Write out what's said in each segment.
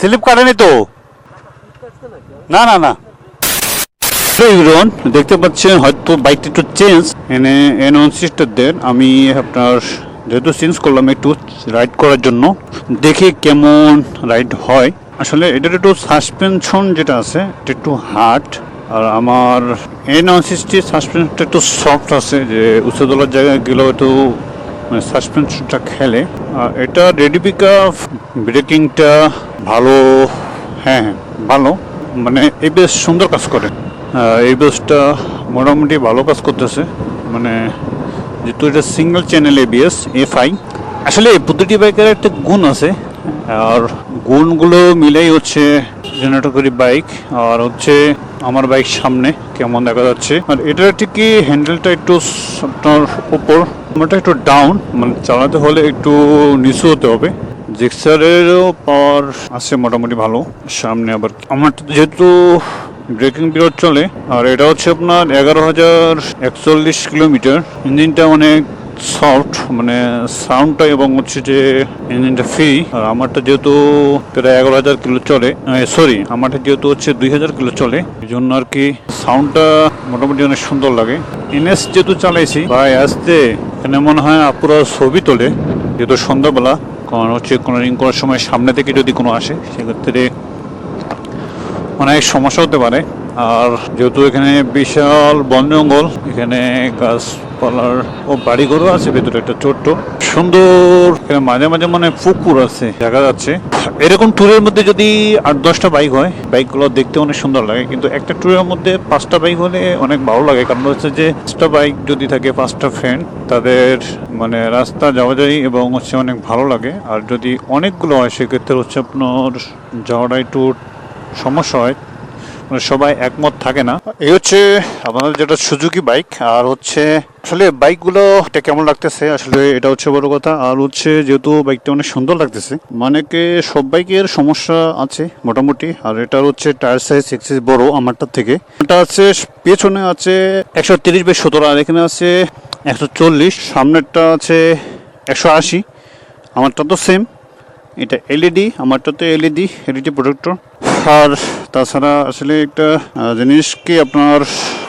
Slip কাটেনি তো? না না না। দেখতে পাচ্ছেন, হয়তো বাইকটা একটু চেঞ্জ এনে, এন ওয়ান সিস্টারদের আমি আপনার যেহেতু চেঞ্জ করলাম একটু রাইড করার জন্য, দেখি কেমন রাইড হয়। আসলে এটার একটু সাসপেনশন যেটা আছে, এটা একটু হার্ড আর আমার এন ওয়ান সিক্সটির সাসপেনশনটা একটু সফট আছে, যে উচ্চতলার জায়গায় গেলেও একটু মানে সাসপেনশনটা খেলে। এটা রেডি পিক আপ ব্রেকিংটা ভালো হ্যাঁ হ্যাঁ ভালো। মানে এই বেশ সুন্দর কাজ করে। এই বেসটা মোটামুটি ভালো কাজ করতেছে। মানে যেহেতু এটা single channel ABS F I আসলে প্রতিটি বাইকের একটা গুণ আছে। আর গুণগুলো মিলেই হচ্ছে জেনারেটরি বাইক আর হচ্ছে আমার বাইক সামনে কেমন দেখা যাচ্ছে। আর এটার ঠিকই হ্যান্ডেলটা একটু আপনার উপর আমারটা একটু ডাউন মানে চালাতে হলে একটু নিচু হতে হবে। জিক্সারেরও পাওয়ার আছে মোটামুটি ভালো, সামনে আবার আমার যেহেতু ব্রেকিং পিরিয়ড চলে, আর এটা হচ্ছে আপনার এগারো হাজার একচল্লিশ কিলোমিটার। ইঞ্জিনটা অনেক সফট মানে সাউন্ডটা এবং হচ্ছে যে ইঞ্জিনটা ফ্রি আর আমারটা যেহেতু প্রায় এগারো হাজার কিলো চলে সরি আমারটা যেহেতু হচ্ছে দুই হাজার কিলো চলে, এই জন্য আর কি সাউন্ডটা মোটামুটি অনেক সুন্দর লাগে। এনএস যেহেতু চালাইছি, ভাই, আসতে। এখানে মনে হয় আপুরা ছবি তোলে। যেহেতু সন্ধ্যাবেলা কারণ হচ্ছে কোনো রিং করার সময় সামনে থেকে যদি কোনো আসে, সেক্ষেত্রে অনেক সমস্যা হতে পারে। আর যেহেতু এখানে বিশাল বন জঙ্গল, এখানে গাছপালার ও বাড়িঘরও আছে, ভেতরে একটা ছোট্ট। সুন্দর, এখানে মাঝে মাঝে মানে পুকুর আছে, দেখা যাচ্ছে। এরকম ট্যুরের মধ্যে যদি আট, দশটা বাইক হয় বাইকগুলো দেখতে অনেক সুন্দর লাগে, কিন্তু একটা ট্যুরের মধ্যে পাঁচটা বাইক হলে অনেক ভালো লাগে, কারণ হচ্ছে যে পাঁচটা বাইক যদি থাকে, পাঁচটা ফ্রেন্ড তাদের মানে রাস্তা যাওয়া যায় এবং হচ্ছে অনেক ভালো লাগে। আর যদি অনেকগুলো হয়, সেক্ষেত্রে হচ্ছে আপনার যাওয়াটা ট্যুর সমস্যা হয়। সবাই একমত থাকে না। এই হচ্ছে আমাদের যেটা সুজুকি বাইক, আর হচ্ছে আসলে বাইকগুলো এটা কেমন লাগতেছে? আসলে এটা হচ্ছে বড় কথা। আর হচ্ছে যেহেতু বাইকটা অনেক সুন্দর লাগতেছে মানে কি সব বাইকের সমস্যা আছে মোটামুটি। আর এটার হচ্ছে টায়ার সাইজ এক্সেস বড় আমারটার থেকে। এটা আছে পেছনে আছে একশো তিরিশ বাই সতেরো, আর এখানে আছে একশো চল্লিশ, সামনেরটা আছে একশো আশি। আমারটা তো সেম এটা এলইডি আমারটা তো এলইডি এলইডি প্রোডাক্টর আর তাছাড়া আসলে একটা জিনিস কি আপনার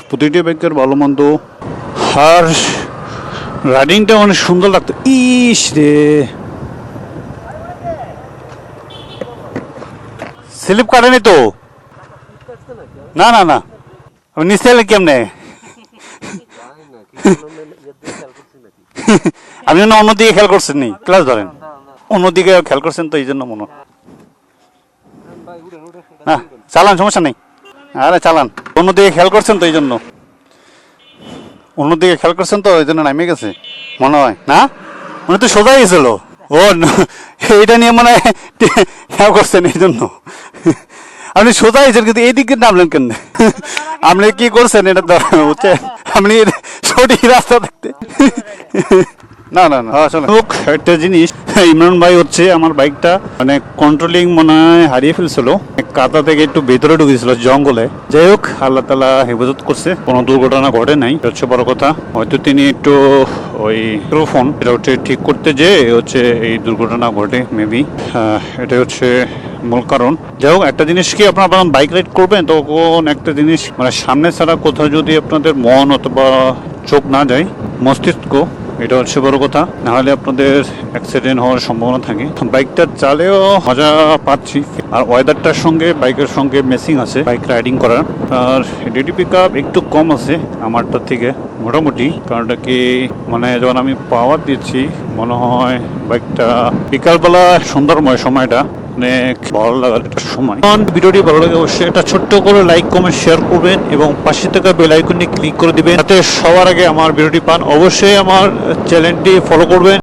প্রতিটি বাইকের ভালো মন্দ? আর রাইডিংটা অনেক সুন্দর লাগতো। ইস রে। স্লিপ কাটেনি তো? না না না। আমি নিচে এলে কেমনে? আপনি অন্যদিকে খেয়াল করছেন নি। ক্লাস ধরেন। অন্যদিকে খেয়াল করছেন তো, এই জন্য মনে হয়। না, চালান, সমস্যা নেই। আরে চালান। অন্যদিকে খেয়াল করছেন তো এই জন্য। অন্যদিকে খেয়াল করছেন তো, এই জন্য নামিয়ে গেছে। মনে হয়, না? মনে তো সোজা গেছিল। ও এইটা নিয়ে মনে হয় খেয়াল করছেন এই জন্য। আপনি সোজা হয়েছেন কিন্তু এই দিকে নামলেন কেন? আপনি কি করছেন এটা বুঝছেন? আপনি সঠিক রাস্তা দেখতে। না না না। আসলে হোক একটা জিনিস ইমরান ভাই হচ্ছে আমার বাইকটা মানে কন্ট্রোলিং মনে হয় হারিয়ে ফেলছিল। কাদা থেকে একটু ভেতরে ঢুকেছিল জঙ্গলে। যাই হোক আল্লাহ তালা হেফাজত করছে। কোনো দুর্ঘটনা ঘটে নাই হচ্ছে বড় কথা। হয়তো তিনি একটু ওই ফোন এটা হচ্ছে ঠিক করতে যে হচ্ছে এই দুর্ঘটনা ঘটে মেবি এটা হচ্ছে মূল কারণ। যাই হোক একটা জিনিস কি আপনারা বাইক রাইড করবেন? তখন একটা জিনিস মানে সামনে ছাড়া কোথাও যদি আপনাদের মন অথবা চোখ না যায় মস্তিষ্ক এটা হচ্ছে বড় কথা। না হলে আপনাদের অ্যাক্সিডেন্ট হওয়ার সম্ভাবনা থাকে। বাইকটা চালেও মজা পাচ্ছি। আর ওয়েদারটার সঙ্গে, বাইকের সঙ্গে মেসিং আছে, বাইক রাইডিং করার। আর ডিডি পিক একটু কম আছে আমারটার থেকে, মোটামুটি। কারণটা কি মানে যখন আমি পাওয়ার দিচ্ছি, মনে হয় বাইকটা বিকালবেলা সুন্দরময় সময়টা অনেক ভালো লাগার একটা সময়। ভিডিওটি ভালো লাগে অবশ্যই একটা ছোট্ট করে লাইক কমেন্ট শেয়ার করবেন এবং পাশে থাকা বেল আইকনটি ক্লিক করে দিবেন। যাতে সবার আগে আমার ভিডিওটি পান। অবশ্যই আমার চ্যানেলটি ফলো করবেন।